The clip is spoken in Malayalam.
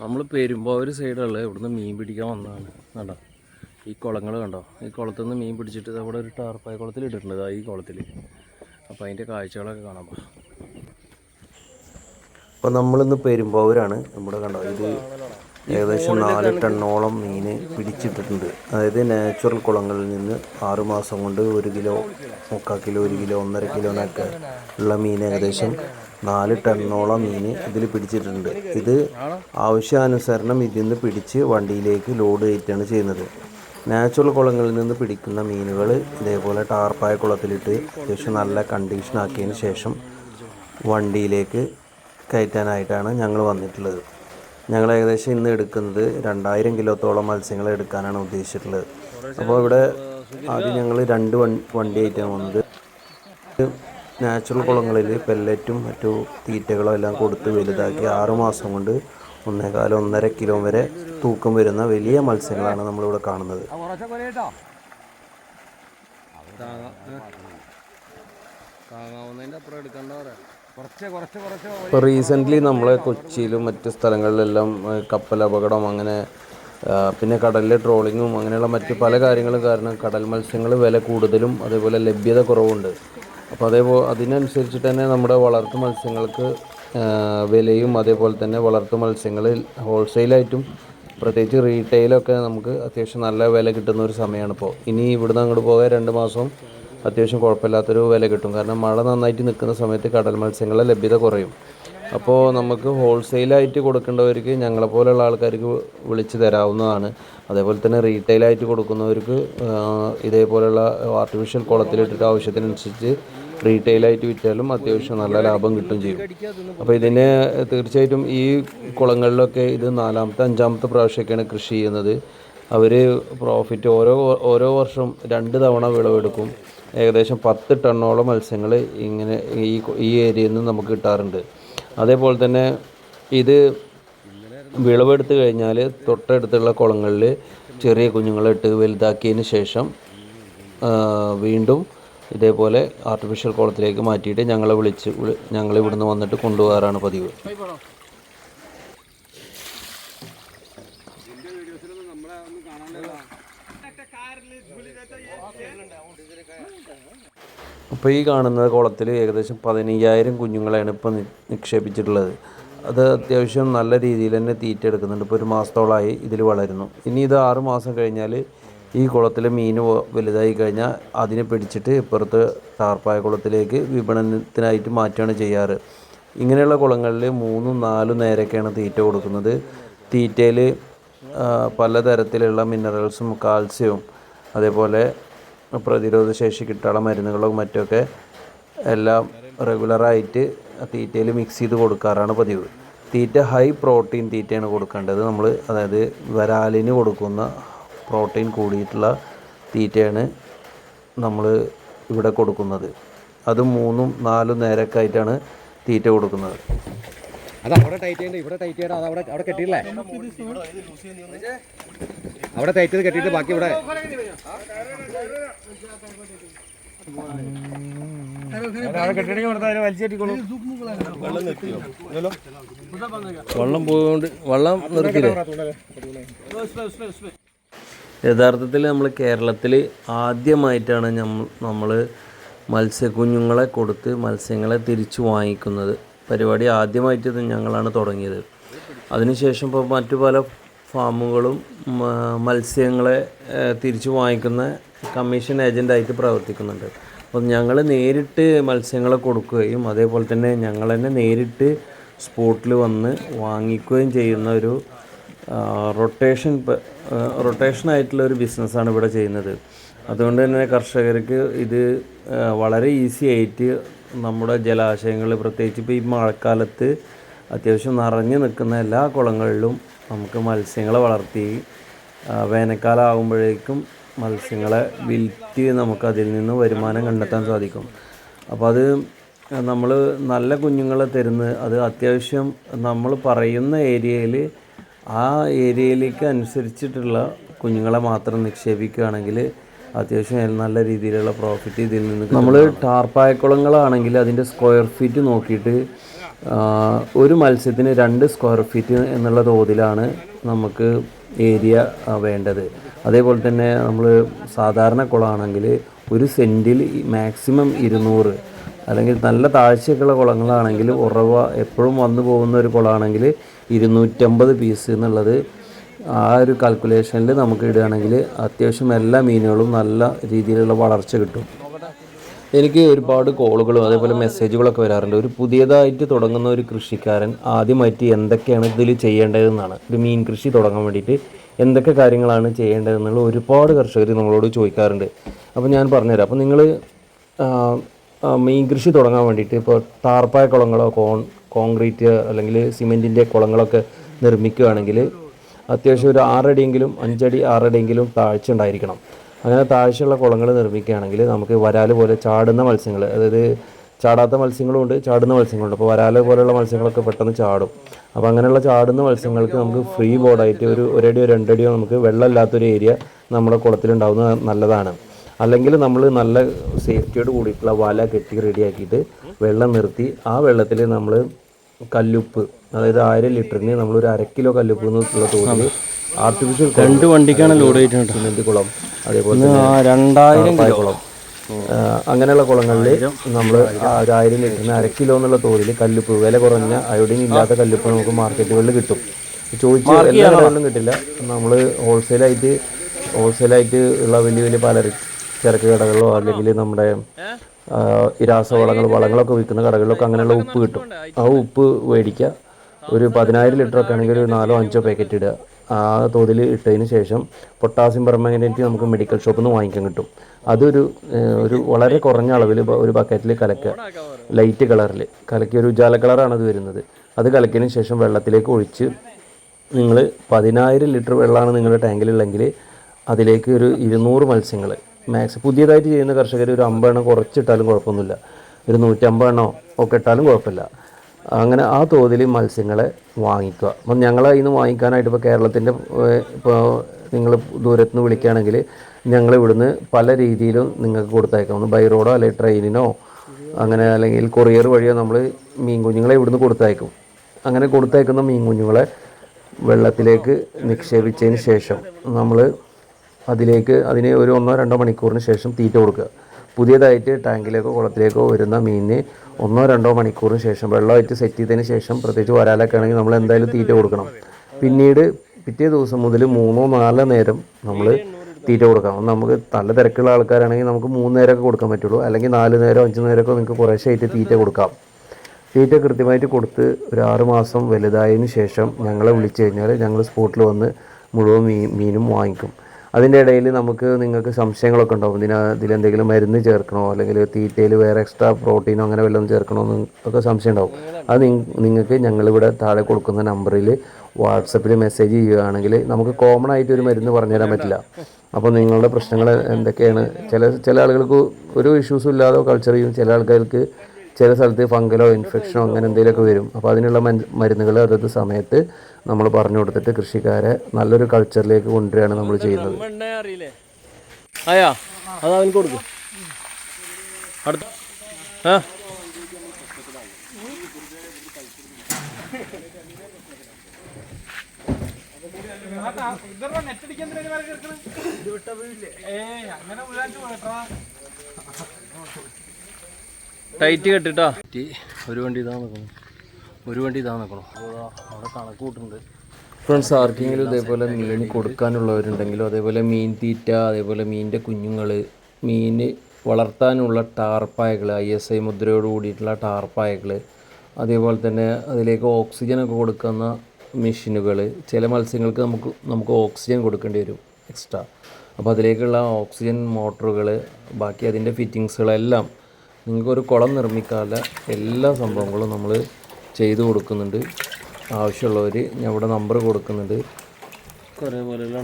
നമ്മൾ പെരുമ്പാവൂർ സൈഡുള്ള ഇവിടുന്ന് മീൻ പിടിക്കാൻ വന്നതാണ് കണ്ടോ? ഈ കുളങ്ങൾ കണ്ടോ? ഈ കുളത്തിൽ നിന്ന് മീൻ പിടിച്ചിട്ട് അവിടെ ഒരു ടാർപ്പായ കുളത്തിൽ ഇട്ടിട്ടുണ്ട് ഈ കുളത്തിൽ അപ്പോൾ അതിന്റെ കാഴ്ചകളൊക്കെ കാണാം. അപ്പോൾ നമ്മളിന്ന് പെരുമ്പാവൂരാണ്. നമ്മുടെ കണ്ടോ ഇത് ഏകദേശം നാല് ടണ്ണോളം മീൻ പിടിച്ചിട്ടിട്ടുണ്ട്. അതായത് നാച്ചുറൽ കുളങ്ങളിൽ നിന്ന് ആറുമാസം കൊണ്ട് ഒരു കിലോ മുക്കാൽ കിലോ ഒരു കിലോ ഒന്നര കിലോനൊക്കെ ഉള്ള മീൻ ഏകദേശം നാല് ടണ്ണോളം മീൻ ഇതിൽ പിടിച്ചിട്ടുണ്ട്. ഇത് ആവശ്യാനുസരണം ഇതിൽ നിന്ന് പിടിച്ച് വണ്ടിയിലേക്ക് ലോഡ് കയറ്റാണ് ചെയ്യുന്നത്. നാച്ചുറൽ കുളങ്ങളിൽ നിന്ന് പിടിക്കുന്ന മീനുകൾ ഇതേപോലെ ടാർപ്പായ കുളത്തിലിട്ട് അത്യാവശ്യം നല്ല കണ്ടീഷൻ ആക്കിയതിന് ശേഷം വണ്ടിയിലേക്ക് കയറ്റാനായിട്ടാണ് ഞങ്ങൾ വന്നിട്ടുള്ളത്. ഞങ്ങൾ ഏകദേശം ഇന്ന് എടുക്കുന്നത് രണ്ടായിരം കിലോത്തോളം മത്സ്യങ്ങൾ എടുക്കാനാണ് ഉദ്ദേശിച്ചിട്ടുള്ളത്. അപ്പോൾ ഇവിടെ ആദ്യം ഞങ്ങൾ രണ്ട് വണ്ടി വണ്ടിയായിട്ടാണ് വന്നത്. നാച്ചുറൽ കുളങ്ങളിൽ പെല്ലറ്റും മറ്റു തീറ്റകളും എല്ലാം കൊടുത്ത് വലുതാക്കി ആറുമാസം കൊണ്ട് ഒന്നേകാലം ഒന്നര കിലോ വരെ തൂക്കം വരുന്ന വലിയ മത്സ്യങ്ങളാണ് നമ്മളിവിടെ കാണുന്നത്. ഇപ്പോൾ റീസെന്റ്ലി നമ്മളെ കൊച്ചിയിലും മറ്റ് സ്ഥലങ്ങളിലെല്ലാം കപ്പൽ അപകടം അങ്ങനെ പിന്നെ കടലിലെ ട്രോളിങ്ങും അങ്ങനെയുള്ള മറ്റ് പല കാര്യങ്ങളും കാരണം കടൽ മത്സ്യങ്ങൾ വില കൂടുതലും അതേപോലെ ലഭ്യത കുറവുണ്ട്. അപ്പോൾ അതേപോലെ അതിനനുസരിച്ചിട്ട് തന്നെ നമ്മുടെ വളർത്തു മത്സ്യങ്ങൾക്ക് വിലയും അതേപോലെ തന്നെ വളർത്തു മത്സ്യങ്ങളിൽ ഹോൾസെയിലായിട്ടും പ്രത്യേകിച്ച് റീറ്റെയിലൊക്കെ നമുക്ക് അത്യാവശ്യം നല്ല വില കിട്ടുന്ന ഒരു സമയമാണ് ഇപ്പോൾ. ഇനി ഇവിടുന്ന് അങ്ങോട്ട് പോകാൻ രണ്ട് മാസം അത്യാവശ്യം കുഴപ്പമില്ലാത്തൊരു വില കിട്ടും. കാരണം മഴ നന്നായിട്ട് നിൽക്കുന്ന സമയത്ത് കടൽ മത്സ്യങ്ങളുടെ ലഭ്യത കുറയും. അപ്പോൾ നമുക്ക് ഹോൾസെയിലായിട്ട് കൊടുക്കേണ്ടവർക്ക് ഞങ്ങളെപ്പോലെയുള്ള ആൾക്കാർക്ക് വിളിച്ച് തരാവുന്നതാണ്. അതേപോലെ തന്നെ റീറ്റെയിലായിട്ട് കൊടുക്കുന്നവർക്ക് ഇതേപോലെയുള്ള ആർട്ടിഫിഷ്യൽ കുളത്തിലിട്ടിട്ട് ആവശ്യത്തിനനുസരിച്ച് റീറ്റെയിലായിട്ട് വിറ്റാലും അത്യാവശ്യം നല്ല ലാഭം കിട്ടും ചെയ്യും. അപ്പോൾ ഇതിന് തീർച്ചയായിട്ടും ഈ കുളങ്ങളിലൊക്കെ ഇത് നാലാമത്തെ അഞ്ചാമത്തെ പ്രാവശ്യമൊക്കെയാണ് കൃഷി ചെയ്യുന്നത്. അവർ പ്രോഫിറ്റ് ഓരോ ഓരോ വർഷം രണ്ട് തവണ വിളവെടുക്കും. ഏകദേശം പത്ത് ടണ്ണോളം മത്സ്യങ്ങൾ ഇങ്ങനെ ഈ ഈ ഏരിയയിൽ നിന്ന് നമുക്ക് കിട്ടാറുണ്ട്. അതേപോലെ തന്നെ ഇത് വിളവെടുത്ത് കഴിഞ്ഞാൽ തൊട്ടടുത്തുള്ള കുളങ്ങളിൽ ചെറിയ കുഞ്ഞുങ്ങളിട്ട് വലുതാക്കിയതിന് ശേഷം വീണ്ടും ഇതേപോലെ ആർട്ടിഫിഷ്യൽ കുളത്തിലേക്ക് മാറ്റിയിട്ട് ഞങ്ങളെ വിളിച്ച് ഞങ്ങളിവിടുന്ന് വന്നിട്ട് കൊണ്ടുപോകാറാണ് പതിവ്. അപ്പോൾ ഈ കാണുന്ന കുളത്തിൽ ഏകദേശം പതിനയ്യായിരം കുഞ്ഞുങ്ങളെയാണ് ഇപ്പോൾ നിക്ഷേപിച്ചിട്ടുള്ളത്. അത് അത്യാവശ്യം നല്ല രീതിയിൽ തന്നെ തീറ്റ എടുക്കുന്നുണ്ട് ഇപ്പോൾ ഒരു മാസത്തോളമായി ഇതിൽ വളരുന്നു. ഇനി ഇത് ആറ് മാസം കഴിഞ്ഞാൽ ഈ കുളത്തിലെ മീൻ വലുതായി കഴിഞ്ഞാൽ അതിനെ പിടിച്ചിട്ട് ഇപ്പുറത്ത് ടാർപ്പായ കുളത്തിലേക്ക് വിപണനത്തിനായിട്ട് മാറ്റുകയാണ് ചെയ്യാറ്. ഇങ്ങനെയുള്ള കുളങ്ങളിൽ മൂന്നും നാലും നേരൊക്കെയാണ് തീറ്റ കൊടുക്കുന്നത്. തീറ്റയിൽ പലതരത്തിലുള്ള മിനറൽസും കാൽസ്യവും അതേപോലെ പ്രതിരോധ ശേഷി കിട്ടാനുള്ള മരുന്നുകളും മറ്റൊക്കെ എല്ലാം റെഗുലറായിട്ട് തീറ്റയിൽ മിക്സ് ചെയ്ത് കൊടുക്കാറാണ് പതിവ്. തീറ്റ ഹൈ പ്രോട്ടീൻ തീറ്റയാണ് കൊടുക്കേണ്ടത്. നമ്മൾ അതായത് വരാലിന് കൊടുക്കുന്ന പ്രോട്ടീൻ കൂടിയിട്ടുള്ള തീറ്റയാണ് നമ്മൾ ഇവിടെ കൊടുക്കുന്നത്. അത് മൂന്നും നാലും നേരൊക്കെ ആയിട്ടാണ് തീറ്റ കൊടുക്കുന്നത്. അത് അവിടെ ടൈറ്റ് ചെയ്യണ്ട ഇവിടെ ടൈറ്റ് ചെയ്യണം അത് അവിടെ അവിടെ കെട്ടിയില്ലേ? അവിടെ ടൈറ്റ് കെട്ടിട്ട് ബാക്കി ഇവിടെ. വെള്ളം പോയോണ്ട് വെള്ളം നിർത്തില്ലേ യഥാർത്ഥത്തിൽ നമ്മൾ കേരളത്തിൽ ആദ്യമായിട്ടാണ് നമ്മൾ മത്സ്യക്കുഞ്ഞുങ്ങളെ കൊടുത്ത് മത്സ്യങ്ങളെ തിരിച്ചു വാങ്ങിക്കുന്നത്. പരിപാടി ആദ്യമായിട്ട് ഞങ്ങളാണ് തുടങ്ങിയത്. അതിനുശേഷം ഇപ്പോൾ മറ്റു പല ഫാമുകളും മത്സ്യങ്ങളെ തിരിച്ചു വാങ്ങിക്കുന്ന കമ്മീഷൻ ഏജന്റായിട്ട് പ്രവർത്തിക്കുന്നുണ്ട്. അപ്പം ഞങ്ങൾ നേരിട്ട് മത്സ്യങ്ങളെ കൊടുക്കുകയും അതേപോലെ തന്നെ ഞങ്ങൾ തന്നെ നേരിട്ട് സ്പോട്ടിൽ വന്ന് വാങ്ങിക്കുകയും ചെയ്യുന്ന ഒരു റൊട്ടേഷൻ റൊട്ടേഷൻ ആയിട്ടുള്ള ഒരു ബിസിനസ്സാണ് ഇവിടെ ചെയ്യുന്നത്. അതുകൊണ്ട് തന്നെ കർഷകർക്ക് ഇത് വളരെ ഈസി ആയിട്ട് നമ്മുടെ ജലാശയങ്ങളിൽ പ്രത്യേകിച്ച് ഇപ്പോൾ ഈ മഴക്കാലത്ത് അത്യാവശ്യം നിറഞ്ഞു നിൽക്കുന്ന എല്ലാ കുളങ്ങളിലും നമുക്ക് മത്സ്യങ്ങളെ വളർത്തി വേനൽക്കാലം ആകുമ്പോഴേക്കും മത്സ്യങ്ങളെ വിൽറ്റ് നമുക്ക് അതിൽ നിന്ന് വരുമാനം കണ്ടെത്താൻ സാധിക്കും. അപ്പോൾ അത് നമ്മൾ നല്ല കുഞ്ഞുങ്ങളെ തരുന്ന അത് അത്യാവശ്യം നമ്മൾ പറയുന്ന ഏരിയയിൽ ആ ഏരിയയിലേക്ക് അനുസരിച്ചിട്ടുള്ള കുഞ്ഞുങ്ങളെ മാത്രം നിക്ഷേപിക്കുകയാണെങ്കിൽ അത്യാവശ്യം നല്ല രീതിയിലുള്ള പ്രോഫിറ്റ് ഇതിൽ നിന്ന് നമ്മൾ ടാർപ്പായക്കുളങ്ങളാണെങ്കിൽ അതിന്റെ സ്ക്വയർ ഫീറ്റ് നോക്കിയിട്ട് ഒരു മത്സ്യത്തിന് രണ്ട് സ്ക്വയർ ഫീറ്റ് എന്നുള്ള തോതിലാണ് നമുക്ക് ഏരിയ വേണ്ടത്. അതേപോലെ തന്നെ നമ്മൾ സാധാരണ കുളമാണെങ്കിൽ ഒരു സെന്റിൽ മാക്സിമം ഇരുന്നൂറ്. അല്ലെങ്കിൽ നല്ല താഴ്ചയൊക്കെയുള്ള കുളങ്ങളാണെങ്കിൽ ഉറവ എപ്പോഴും വന്നു പോകുന്ന ഒരു കുളമാണെങ്കിൽ ഇരുന്നൂറ്റമ്പത് പീസ് എന്നുള്ളത് ആ ഒരു കാൽക്കുലേഷനിൽ നമുക്ക് ഇടുകയാണെങ്കിൽ അത്യാവശ്യം എല്ലാ മീനുകളും നല്ല രീതിയിലുള്ള വളർച്ച കിട്ടും. എനിക്ക് ഒരുപാട് കോളുകളും അതേപോലെ മെസ്സേജുകളൊക്കെ വരാറുണ്ട്. ഒരു പുതിയതായിട്ട് തുടങ്ങുന്ന ഒരു കൃഷിക്കാരൻ ആദ്യമായിട്ട് എന്തൊക്കെയാണ് ഇതിൽ ചെയ്യേണ്ടതെന്നാണ്. ഒരു മീൻ കൃഷി തുടങ്ങാൻ വേണ്ടിയിട്ട് എന്തൊക്കെ കാര്യങ്ങളാണ് ചെയ്യേണ്ടതെന്നുള്ള ഒരുപാട് കർഷകർ നമ്മളോട് ചോദിക്കാറുണ്ട്. അപ്പോൾ ഞാൻ പറഞ്ഞുതരാം. അപ്പോൾ നിങ്ങൾ മീൻ കൃഷി തുടങ്ങാൻ വേണ്ടിയിട്ട് ഇപ്പോൾ ടാർപ്പായ കുളങ്ങളോ കോൺ കോൺക്രീറ്റ് അല്ലെങ്കിൽ സിമെന്റിന്റെ കുളങ്ങളൊക്കെ നിർമ്മിക്കുകയാണെങ്കിൽ അത്യാവശ്യം ഒരു ആറടിയെങ്കിലും അഞ്ചടി ആറടിയെങ്കിലും താഴ്ച ഉണ്ടായിരിക്കണം. അങ്ങനെ താഴ്ചയുള്ള കുളങ്ങൾ നിർമ്മിക്കുകയാണെങ്കിൽ നമുക്ക് വരാൽ പോലെ ചാടുന്ന മത്സ്യങ്ങൾ അതായത് ചാടാത്ത മത്സ്യങ്ങളും ഉണ്ട് ചാടുന്ന മത്സ്യങ്ങളുണ്ട് അപ്പോൾ വരാൽ പോലെയുള്ള മത്സ്യങ്ങളൊക്കെ പെട്ടെന്ന് ചാടും. അപ്പോൾ അങ്ങനെയുള്ള ചാടുന്ന മത്സ്യങ്ങൾക്ക് നമുക്ക് ഫ്രീ ബോർഡായിട്ട് ഒരു ഒരടിയോ രണ്ടടിയോ നമുക്ക് വെള്ളമില്ലാത്തൊരു ഏരിയ നമ്മുടെ കുളത്തിലുണ്ടാവുന്നത് നല്ലതാണ്. അല്ലെങ്കിൽ നമ്മൾ നല്ല സേഫ്റ്റിയോട് കൂടിയിട്ടുള്ള വല കെട്ടി റെഡിയാക്കിയിട്ട് വെള്ളം നിർത്തി ആ വെള്ളത്തിൽ നമ്മൾ കല്ലുപ്പ് അതായത് ആയിരം ലിറ്ററിന് നമ്മളൊരു അര കിലോ കല്ലുപ്പ് എന്നുള്ള തോതിൽ ആർട്ടിഫിഷ്യൽ രണ്ട് വണ്ടിക്കാണ് ലോഡ് ചെയ്തിട്ടുണ്ട് സിമെന്റ് കുളം അതേപോലെ തന്നെ രണ്ടായിരം കുളം അങ്ങനെയുള്ള കുളങ്ങളിൽ നമ്മൾ ഒരു ആയിരം. ലിറ്ററിന് അര കിലോ എന്നുള്ള തോതിൽ കല്ലുപ്പ് വില കുറഞ്ഞ അയോഡിൻ ഇല്ലാത്ത കല്ലുപ്പ് നമുക്ക് മാർക്കറ്റുകളിൽ കിട്ടും. ചോദിച്ച് എല്ലാ കടകളിലും കിട്ടില്ല. നമ്മൾ ഹോൾസെയിലായിട്ട് ഹോൾസെയിലായിട്ട് ഉള്ള വലിയ വലിയ പല ചരക്ക് കടകളിലോ അല്ലെങ്കിൽ നമ്മുടെ ഈ രാസവളങ്ങൾ വളങ്ങളൊക്കെ വിൽക്കുന്ന കടകളിലൊക്കെ അങ്ങനെയുള്ള ഉപ്പ് കിട്ടും. ആ ഉപ്പ് മേടിക്കുക. ഒരു പതിനായിരം ലിറ്റർ ഒക്കെ ആണെങ്കിൽ ഒരു നാലോ അഞ്ചോ പാക്കറ്റ് ഇടുക. തോതിൽ ഇട്ടതിന് ശേഷം പൊട്ടാസ്യം പെർമാംഗനേറ്റ് നമുക്ക് മെഡിക്കൽ ഷോപ്പിൽ നിന്ന് വാങ്ങിക്കാൻ കിട്ടും. അതൊരു ഒരു വളരെ കുറഞ്ഞ അളവിൽ ഒരു ബക്കറ്റിൽ കലക്കുക ലൈറ്റ് കളറിൽ കലക്കി ഒരു ഉജാല കളറാണ് അത് വരുന്നത്. അത് കലക്കിയതിന് ശേഷം വെള്ളത്തിലേക്ക് ഒഴിച്ച് നിങ്ങൾ പതിനായിരം ലിറ്റർ വെള്ളമാണ് നിങ്ങളുടെ ടാങ്കിലുള്ളെങ്കിൽ അതിലേക്ക് ഒരു ഇരുന്നൂറ് മത്സ്യങ്ങൾ മാക്സ് പുതിയതായിട്ട് ചെയ്യുന്ന കർഷകർ ഒരു അമ്പതെണ്ണം കുറച്ചിട്ടാലും കുഴപ്പമൊന്നുമില്ല. ഒരു നൂറ്റമ്പതെണ്ണോ ഒക്കെ ഇട്ടാലും കുഴപ്പമില്ല. അങ്ങനെ ആ തോതിൽ മത്സ്യങ്ങളെ വാങ്ങിക്കുക. അപ്പം ഞങ്ങൾ അതിന് വാങ്ങിക്കാനായിട്ട് ഇപ്പോൾ കേരളത്തിന്റെ ഇപ്പോൾ നിങ്ങൾ ദൂരത്തുനിന്ന് വിളിക്കുകയാണെങ്കിൽ ഞങ്ങൾ ഇവിടുന്ന് പല രീതിയിലും നിങ്ങൾക്ക് കൊടുത്തയക്കാം. ഒന്ന് ബൈ റോഡോ അല്ലെങ്കിൽ ട്രെയിനിനോ അങ്ങനെ അല്ലെങ്കിൽ കൊറിയർ വഴിയോ നമ്മൾ മീൻ കുഞ്ഞുങ്ങളെ ഇവിടുന്ന് കൊടുത്തയക്കും. അങ്ങനെ കൊടുത്തയക്കുന്ന മീൻ കുഞ്ഞുങ്ങളെ വെള്ളത്തിലേക്ക് നിക്ഷേപിച്ചതിന് ശേഷം നമ്മൾ അതിലേക്ക് അതിന് ഒരു ഒന്നോ രണ്ടോ മണിക്കൂറിന് ശേഷം തീറ്റ കൊടുക്കുക. പുതിയതായിട്ട് ടാങ്കിലേക്കോ കുളത്തിലേക്കോ വരുന്ന മീനിന് ഒന്നോ രണ്ടോ മണിക്കൂറിന് ശേഷം വെള്ളമായിട്ട് സെറ്റ് ചെയ്തതിന് ശേഷം പ്രത്യേകിച്ച് വരാലൊക്കെ ആണെങ്കിൽ നമ്മൾ എന്തായാലും തീറ്റ കൊടുക്കണം. പിന്നീട് പിറ്റേ ദിവസം മുതൽ മൂന്നോ നാലോ നേരം നമ്മൾ തീറ്റ കൊടുക്കാം നമുക്ക് നല്ല തിരക്കുള്ള ആൾക്കാരാണെങ്കിൽ നമുക്ക് മൂന്ന് നേരമൊക്കെ കൊടുക്കാൻ പറ്റുള്ളൂ. അല്ലെങ്കിൽ നാല് നേരം അഞ്ച് നേരമൊക്കെ നിങ്ങൾക്ക് കുറേശ്ശായിട്ട് തീറ്റ കൊടുക്കാം. തീറ്റ കൃത്യമായിട്ട് കൊടുത്ത് ഒരു ആറ് മാസം വലുതായതിനു ശേഷം ഞങ്ങളെ വിളിച്ചു കഴിഞ്ഞാൽ ഞങ്ങൾ സ്പോട്ടിൽ വന്ന് മുഴുവൻ മീ മീനും വാങ്ങിക്കും. അതിന്റെ ഇടയിൽ നമുക്ക് നിങ്ങൾക്ക് സംശയങ്ങളൊക്കെ ഉണ്ടാവും. ഇതിന് ഇതിലെന്തെങ്കിലും മരുന്ന് ചേർക്കണോ? അല്ലെങ്കിൽ തീറ്റയിൽ വേറെ എക്സ്ട്രാ പ്രോട്ടീനോ അങ്ങനെ വല്ലതും ചേർക്കണോ ഒക്കെ സംശയം ഉണ്ടാവും. അത് നിങ്ങ- നിങ്ങൾക്ക് ഞങ്ങളിവിടെ താഴെ കൊടുക്കുന്ന നമ്പറിൽ വാട്സപ്പിൽ മെസ്സേജ് ചെയ്യുകയാണെങ്കിൽ നമുക്ക് കോമൺ ആയിട്ട് ഒരു മരുന്ന് പറഞ്ഞുതരാൻ പറ്റില്ല. അപ്പോൾ നിങ്ങളുടെ പ്രശ്നങ്ങൾ എന്തൊക്കെയാണ്? ചില ചില ആളുകൾക്ക് ഒരു ഇഷ്യൂസും ഇല്ലാതെ കൾച്ചർ ചെയ്യും. ചില ആൾക്കാർക്ക് ചില സ്ഥലത്ത് ഫംഗലോ ഇൻഫെക്ഷനോ അങ്ങനെ എന്തെങ്കിലുമൊക്കെ വരും. അപ്പോൾ അതിനുള്ള മരുന്നുകൾ അതത് സമയത്ത് നമ്മൾ പറഞ്ഞു കൊടുത്തിട്ട് കൃഷിക്കാരെ നല്ലൊരു കൾച്ചറിലേക്ക് കൊണ്ടുവരികയാണ് നമ്മൾ ചെയ്യുന്നത്. അറിയില്ലേ? ആയാ അത് അവന് കൊടുക്കും. അടുത്ത. ആ. ടൈറ്റ് കെട്ടിട്ടാ? ഒരു വണ്ടി ഇതാ നിൽക്കണം ഒരു വണ്ടി ഇതാ നിൽക്കണം അവിടെ കണക്ക് കൂട്ടുന്നുണ്ട്. ഫ്രണ്ട്സ് ആർക്കെങ്കിലും ഇതേപോലെ മീൻ കൊടുക്കാനുള്ളവരുണ്ടെങ്കിലും അതേപോലെ മീൻ തീറ്റ അതേപോലെ മീനിന്റെ കുഞ്ഞുങ്ങൾ മീൻ വളർത്താനുള്ള ടാർപ്പായകൾ ഐ എസ് ഐ മുദ്രയോട് കൂടിയിട്ടുള്ള ടാർപ്പായകൾ അതേപോലെ തന്നെ അതിലേക്ക് ഓക്സിജനൊക്കെ കൊടുക്കുന്ന മെഷീനുകൾ ചില മത്സ്യങ്ങൾക്ക് നമുക്ക് നമുക്ക് ഓക്സിജൻ കൊടുക്കേണ്ടി വരും എക്സ്ട്രാ അപ്പോൾ അതിലേക്കുള്ള ഓക്സിജൻ മോട്ടറുകൾ ബാക്കി അതിന്റെ ഫിറ്റിങ്സുകളെല്ലാം നിങ്ങൾക്കൊരു കുളം നിർമ്മിക്കാനുള്ള എല്ലാ സംഭവങ്ങളും നമ്മൾ ചെയ്തു കൊടുക്കുന്നുണ്ട്. ആവശ്യമുള്ളവർ ഞാൻ ഇവിടെ നമ്പർ കൊടുക്കുന്നുണ്ട്. കുറേ പോലെയുള്ള